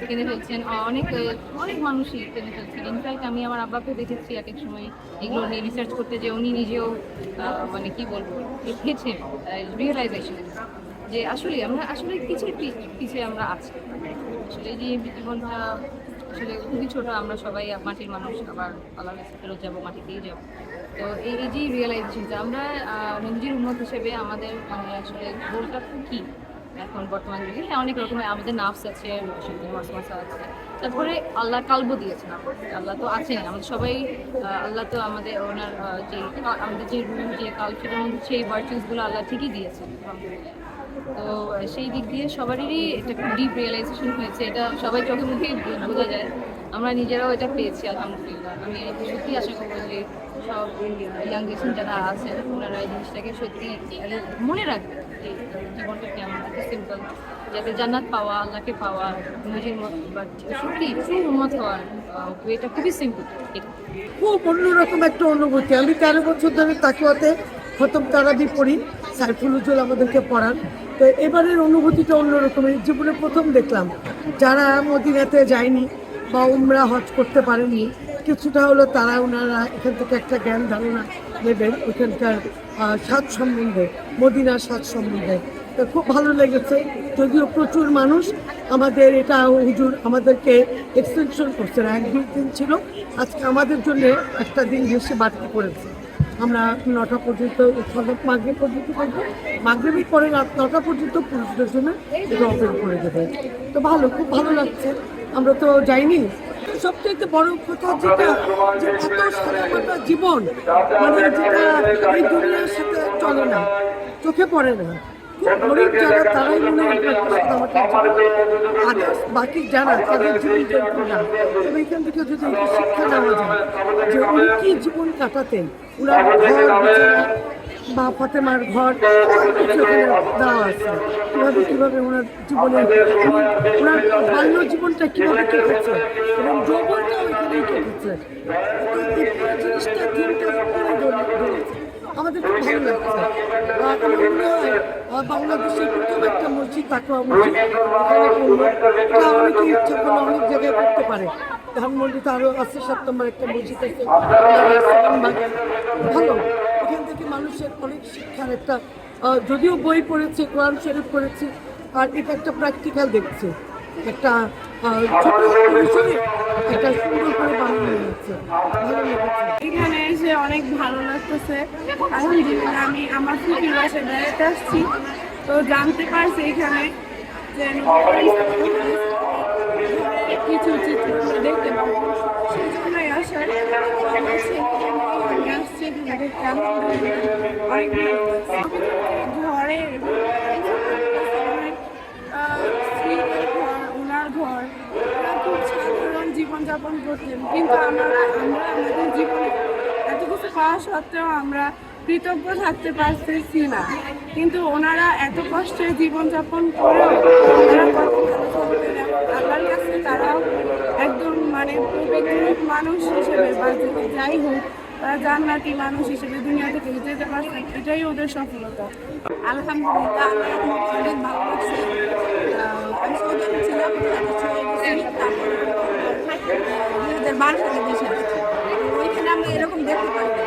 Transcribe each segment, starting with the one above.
কিনে ফেলছেন। অনেক অনেক মানুষই কিনে ফেলছেন। আমি আমার আব্বাকে দেখেছি এক সময় এগুলো নিয়ে রিসার্চ করতে যে উনি নিজেও মানে কি বলব আসলে আমরা আসলে পিছিয়ে পিছিয়ে আমরা আছি। আসলে যে জীবনটা আসলে খুবই ছোট আমরা সবাই মাটির মানুষ আবার কাছে ফেরত যাব মাটিতেই যাব। তো এই এই যে রিয়েলাইজেশনটা আমরা আহ, নবীজির উন্মত হিসেবে আমাদের মানে আসলে গোলটা কি? এখন বর্তমান যুগে হ্যাঁ অনেক রকমের আমাদের নার্ভস আছে মাসমাসা আছে। তারপরে আল্লাহ কালব দিয়েছেন আল্লাহ তো আছেন আমাদের সবাই আল্লাহ তো আমাদের ওনার যে আমাদের যে রুম, যে কালচারের মধ্যে সেই ভার্চুসগুলো আল্লাহ ঠিকই দিয়েছেন। তো সেই দিক দিয়ে সবারই এটা খুব ডিপ রিয়েলাইজেশন হয়েছে। এটা সবাই চোখে মুখেই বো- বোঝা যায়। আমরা নিজেরাও এটা পেয়েছি, আলহামদুলিল্লাহ। আমি সত্যি আশা করব যে সব ইয়াং যারা আছেন, ওনারা এই জিনিসটাকে সত্যি মনে রাখবে যাতে জান্নাত পাওয়া, আল্লাহকে পাওয়া নিজের সত্যি ট্রু উন্মত হওয়ার এটা খুবই সিম্পল খুব অন্যরকম একটা অনুভূতি। আমি তেরো বছর ধরে তাকুয়াতে খতম তারাবি পড়ি সাইফুল উজ্জ্বল আমাদেরকে পড়ান। তো এবারের অনুভূতিটা অন্যরকম। এই জীবনে প্রথম দেখলাম, যারা মদিনাতে যায়নি বা উমরা হজ করতে পারেনি কিছুটা হলো তারা ওনারা এখান থেকে একটা জ্ঞান ধারণা নেবেন ওখানকার স্বাদ সম্বন্ধে, মদিনার স্বাদ সম্বন্ধে। খুব ভালো লেগেছে। যদিও প্রচুর মানুষ আমাদের এটা হুজুর আমাদেরকে এক্সটেনশন করছে এক দুই দিন ছিল। আজকে আমাদের জন্য একটা দিন বেশি বাড়তি করেছে আমরা নটা পর্যন্ত সদক মাগরে পর্যন্ত করব মাগরেবের পরে রাত নটা পর্যন্ত পুরুষদের জন্য এটা ওপেন করে দেবে তো ভালো, খুব ভালো লাগছে। আমরা তো যাইনি। সবচেয়ে বড় কথা যেটা, যে এত সাদামাটা জীবন মানে যেটা এই দুনিয়ার সাথে চলে না, চোখে পড়ে না। বাকি যারা, তাদের জীবন চরিত্র না, তবে এখান থেকে যদি শিক্ষা নেওয়া যায়, যে উনি কি জীবন কাটাতেন ওনার বা ফতেমার ঘর দেওয়া আছে। কীভাবে কীভাবে ওনার জীবনে ওনার বাল্য জীবনটা কীভাবে কেটেছে এবং যৌবনটাও এখানেই কেটেছে। জিনিসটা দিনটা আমাদের খুব ভালো লাগছে। আমার বাংলাদেশের প্রথম একটা মসজিদ তাকুয়া মসজিদ। এটা অনেকে ইচ্ছা করলে অনেক জায়গায় করতে পারে। ধানমন্ডিতে আরও আছে, সাত একটা মসজিদ আছে। ভালো। এখান থেকে মানুষের অনেক শিক্ষার একটা যদিও বই পড়েছে, কোরআন শরীফ পড়েছে, আর এটা একটা প্র্যাকটিক্যাল দেখছে। একটা ছোট একটা করে এখানে এসে অনেক ভালো লাগতেছে। আমি আমার আসছি। তো জানতে পারছি এখানে যে কিছু চিত্র দেখতে পাবো। সেই জন্যই আসার তো আমার ছেলেকে নিয়ে আমি স্ত্রীদের ঘর ওনার ঘর খুব সাধারণ জীবনযাপন করতেন। কিন্তু আমরা আমরা আমাদের জীবনে এত কিছু পাওয়া সত্ত্বেও আমরা কৃতজ্ঞ থাকতে পারতেছি না। কিন্তু ওনারা এত কষ্টের জীবনযাপন এবং আল্লাহর কাছে তারাও একদম মানে পবিত্র মানুষ হিসেবে বা যাই হোক তারা জান্নাতি মানুষ হিসেবে দুনিয়া থেকে যেতে পারছেন, এটাই ওদের সফলতা। আলহামদুলিল্লাহ অনেক ভালো লাগছে আমি হাজার বারো সালে আমরা এরকম দেখতে পাই না।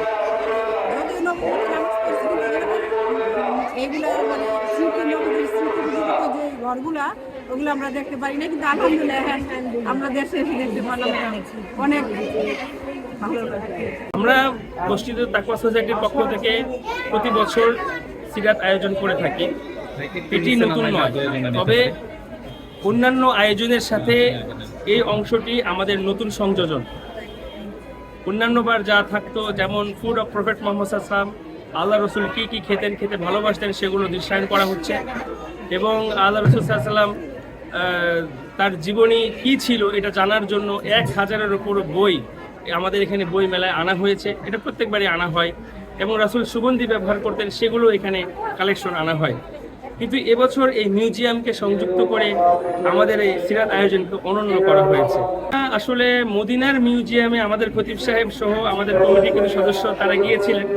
এইগুলো মানে স্মৃতি নবীর স্মৃতি যে ঘরগুলা ওগুলো আমরা দেখতে পারি না কিন্তু আলহামদুলিল্লাহ হ্যাঁ, আমরা দেশে এসে দেখতে পারলাম অনেক আমরা মসজিদ তাকওয়া সোসাইটির পক্ষ থেকে প্রতি বছর সিরাত আয়োজন করে থাকি। এটি নতুন নয় তবে অন্যান্য আয়োজনের সাথে এই অংশটি আমাদের নতুন সংযোজন। অন্যান্যবার যা থাকতো যেমন ফুড অফ প্রফেট মোহাম্মদ আসলাম আল্লাহ রসুল কী কী খেতেন খেতে ভালোবাসতেন সেগুলো দৃশ্যায়ন করা হচ্ছে। এবং আল্লাহ রসুল সাল্লাম তার জীবনী কী ছিল এটা জানার জন্য এক হাজারের ওপর বই, আমাদের এখানে বই মেলায় আনা হয়েছে। এটা প্রত্যেকবারই আনা হয় এবং রাসুল সুগন্ধি ব্যবহার করতেন, সেগুলো এখানে কালেকশন আনা হয়। কিন্তু এবছর এই মিউজিয়ামকে সংযুক্ত করে আমাদের এই সিরাত আয়োজনকে অনন্য করা হয়েছে। আসলে মদিনার মিউজিয়ামে আমাদের খতিব সাহেব সহ আমাদের কমিটির কিছু সদস্য তারা গিয়েছিলেন।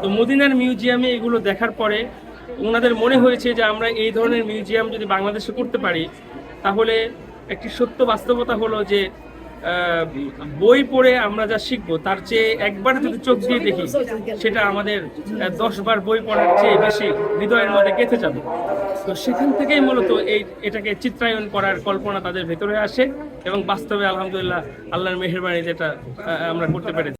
তো মদিনার মিউজিয়ামে এগুলো দেখার পরে ওনাদের মনে হয়েছে যে আমরা এই ধরনের মিউজিয়াম যদি বাংলাদেশে করতে পারি, তাহলে একটি সত্য বাস্তবতা হলো যে বই পড়ে আমরা যা শিখব, তার চেয়ে একবার যদি চোখ দিয়ে দেখি, সেটা আমাদের দশ বার বই পড়ার চেয়ে বেশি হৃদয়ের মধ্যে গেঁথে যাবে। তো সেখান থেকেই মূলত এই, এটাকে চিত্রায়ন করার কল্পনা তাদের ভেতরে আসে এবং বাস্তবে আলহামদুলিল্লাহ আল্লাহর মেহরবানি যেটা আমরা করতে পেরেছি।